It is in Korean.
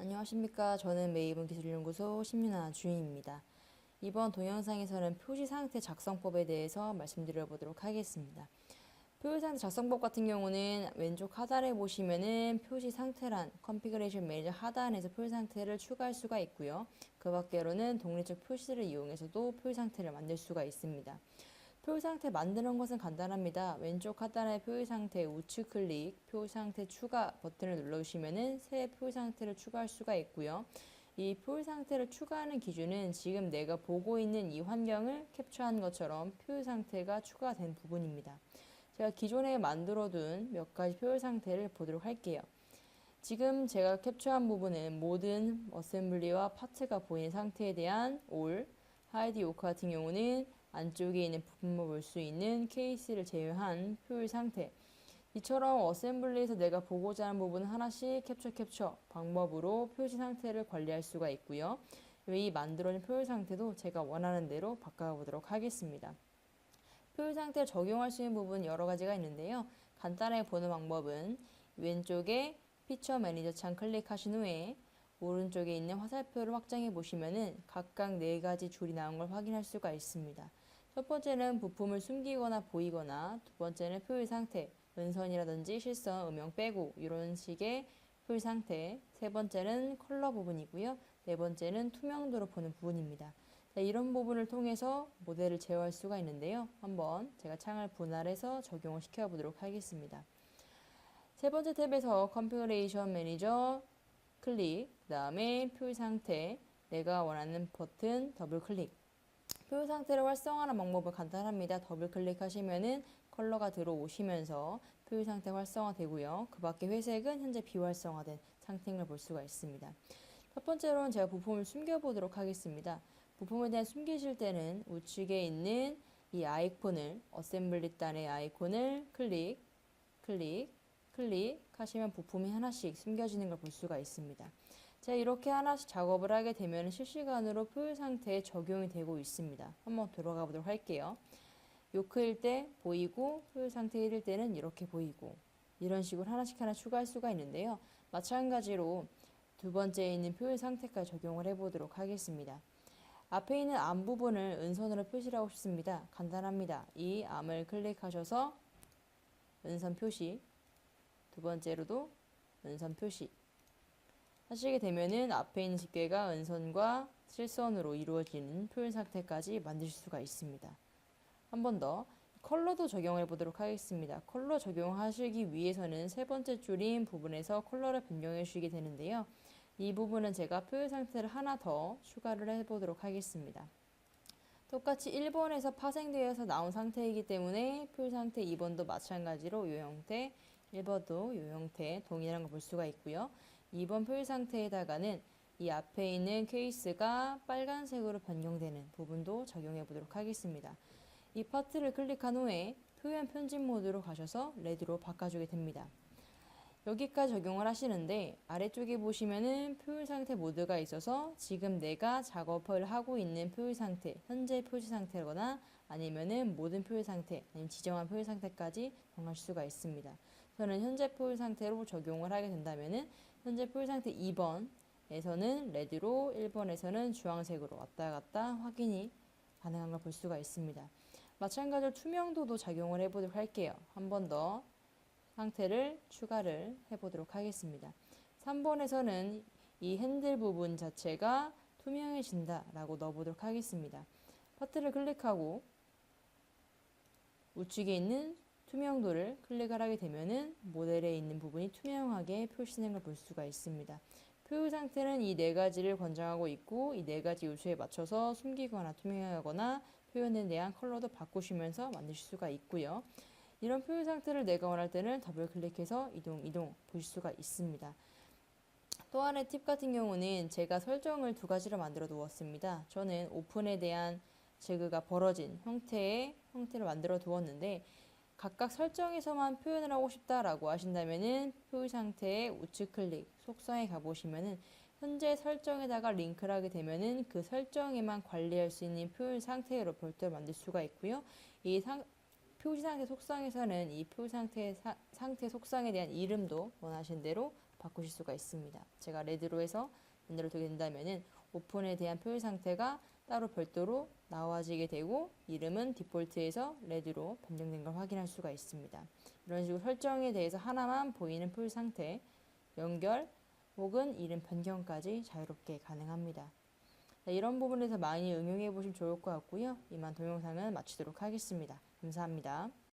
안녕하십니까. 저는 메이븐 기술연구소 신민아 주임입니다. 이번 동영상에서는 표시 상태 작성법에 대해서 말씀드려 보도록 하겠습니다. 표시 상태 작성법 같은 경우는 왼쪽 하단에 보시면은 표시 상태란 컨피그레이션 매니저 하단에서 표시 상태를 추가할 수가 있고요. 그 밖으로는 독립적 표시를 이용해서도 표시 상태를 만들 수가 있습니다. 표시 상태 만드는 것은 간단합니다. 왼쪽 하단의 표시 상태 우측 클릭, 표시 상태 추가 버튼을 눌러주시면은 새 표시 상태를 추가할 수가 있고요. 이 표시 상태를 추가하는 기준은 지금 내가 보고 있는 이 환경을 캡처한 것처럼 표시 상태가 추가된 부분입니다. 제가 기존에 만들어둔 몇 가지 표시 상태를 보도록 할게요. 지금 제가 캡처한 부분은 모든 어셈블리와 파트가 보이는 상태에 대한 all, 하이드 요크 같은 경우는 안쪽에 있는 부품을 볼 수 있는 케이스를 제외한 표시 상태. 이처럼 어셈블리에서 내가 보고자 하는 부분은 하나씩 캡처 캡처 방법으로 표시 상태를 관리할 수가 있고요. 이 만들어진 표시 상태도 제가 원하는 대로 바꿔보도록 하겠습니다. 표시 상태를 적용할 수 있는 부분 여러 가지가 있는데요. 간단하게 보는 방법은 왼쪽에 피처 매니저 창 클릭하신 후에 오른쪽에 있는 화살표를 확장해 보시면은 각각 네 가지 줄이 나온 걸 확인할 수가 있습니다. 첫 번째는 부품을 숨기거나 보이거나 두 번째는 표시 상태, 은선이라든지 실선, 음영 빼고 이런 식의 표시 상태 세 번째는 컬러 부분이고요. 네 번째는 투명도로 보는 부분입니다. 자, 이런 부분을 통해서 모델을 제어할 수가 있는데요. 한번 제가 창을 분할해서 적용을 시켜보도록 하겠습니다. 세 번째 탭에서 컨피그레이션 매니저 클릭, 그 다음에 표시 상태, 내가 원하는 버튼 더블 클릭. 표시 상태를 활성화하는 방법은 간단합니다. 더블 클릭하시면은 컬러가 들어오시면서 표시 상태 활성화 되고요. 그 밖에 회색은 현재 비활성화된 상태인 걸볼 수가 있습니다. 첫 번째로는 제가 부품을 숨겨보도록 하겠습니다. 부품에 대한 숨기실 때는 우측에 있는 이 아이콘을 어셈블리 단의 아이콘을 클릭, 클릭, 클릭하시면 부품이 하나씩 숨겨지는 걸 볼 수가 있습니다. 자, 이렇게 하나씩 작업을 하게 되면 실시간으로 표현 상태에 적용이 되고 있습니다. 한번 들어가 보도록 할게요. 요크일 때 보이고 표현 상태 1일 때는 이렇게 보이고 이런 식으로 하나씩 하나 추가할 수가 있는데요. 마찬가지로 두 번째에 있는 표현 상태까지 적용을 해보도록 하겠습니다. 앞에 있는 암 부분을 은선으로 표시를 하고 싶습니다. 간단합니다. 이 암을 클릭하셔서 은선 표시 두 번째로도 은선 표시 하시게 되면은 앞에 있는 집게가 은선과 실선으로 이루어지는 표현 상태까지 만드실 수가 있습니다. 한 번 더 컬러도 적용해 보도록 하겠습니다. 컬러 적용하시기 위해서는 세 번째 줄인 부분에서 컬러를 변경해 주시게 되는데요. 이 부분은 제가 표현 상태를 하나 더 추가를 해 보도록 하겠습니다. 똑같이 1번에서 파생되어서 나온 상태이기 때문에 표현 상태 2번도 마찬가지로 이 형태, 1번도 이 형태 동일한 걸 볼 수가 있고요. 2번 표시 상태에다가는 이 앞에 있는 케이스가 빨간색으로 변경되는 부분도 적용해 보도록 하겠습니다. 이 파트를 클릭한 후에 표현 편집 모드로 가셔서 레드로 바꿔주게 됩니다. 여기까지 적용을 하시는데 아래쪽에 보시면은 표시 상태 모드가 있어서 지금 내가 작업을 하고 있는 표시 상태, 현재 표시 상태거나 아니면은 모든 표시 상태, 아니면 지정한 표시 상태까지 정할 수가 있습니다. 저는 현재 표시 상태로 적용을 하게 된다면은 현재 표시 상태 2번에서는 레드로 1번에서는 주황색으로 왔다 갔다 확인이 가능한 걸 볼 수가 있습니다. 마찬가지로 투명도도 작용을 해보도록 할게요. 한 번 더 상태를 추가를 해보도록 하겠습니다. 3번에서는 이 핸들 부분 자체가 투명해진다 라고 넣어보도록 하겠습니다. 파트를 클릭하고 우측에 있는 투명도를 클릭을 하게 되면은 모델에 있는 부분이 투명하게 표시되는 걸볼 수가 있습니다. 표시 상태는 이 네 가지를 권장하고 있고 이 네 가지 요소에 맞춰서 숨기거나 투명하거나 표현에 대한 컬러도 바꾸시면서 만드실 수가 있고요. 이런 표현 상태를 내가 원할 때는 더블 클릭해서 이동 이동 보실 수가 있습니다. 또 하나의 팁 같은 경우는 제가 설정을 두 가지로 만들어 두었습니다. 저는 오픈에 대한 제그가 벌어진 형태의 형태를 만들어 두었는데 각각 설정에서만 표현을 하고 싶다라고 하신다면은 표시 상태의 우측 클릭 속성에 가보시면은 현재 설정에다가 링크를 하게 되면은 그 설정에만 관리할 수 있는 표현 상태로 별도로 만들 수가 있고요. 이 상, 표시 상태 속성에서는 이 표시 상태 사, 상태 속성에 대한 이름도 원하신 대로 바꾸실 수가 있습니다. 제가 레드로 해서 연달아 두게 된다면은 오픈에 대한 표시 상태가 따로 별도로 나와지게 되고 이름은 디폴트에서 레드로 변경된 걸 확인할 수가 있습니다. 이런 식으로 설정에 대해서 하나만 보이는 표시 상태, 연결 혹은 이름 변경까지 자유롭게 가능합니다. 자, 이런 부분에서 많이 응용해 보시면 좋을 것 같고요. 이만 동영상은 마치도록 하겠습니다. 감사합니다.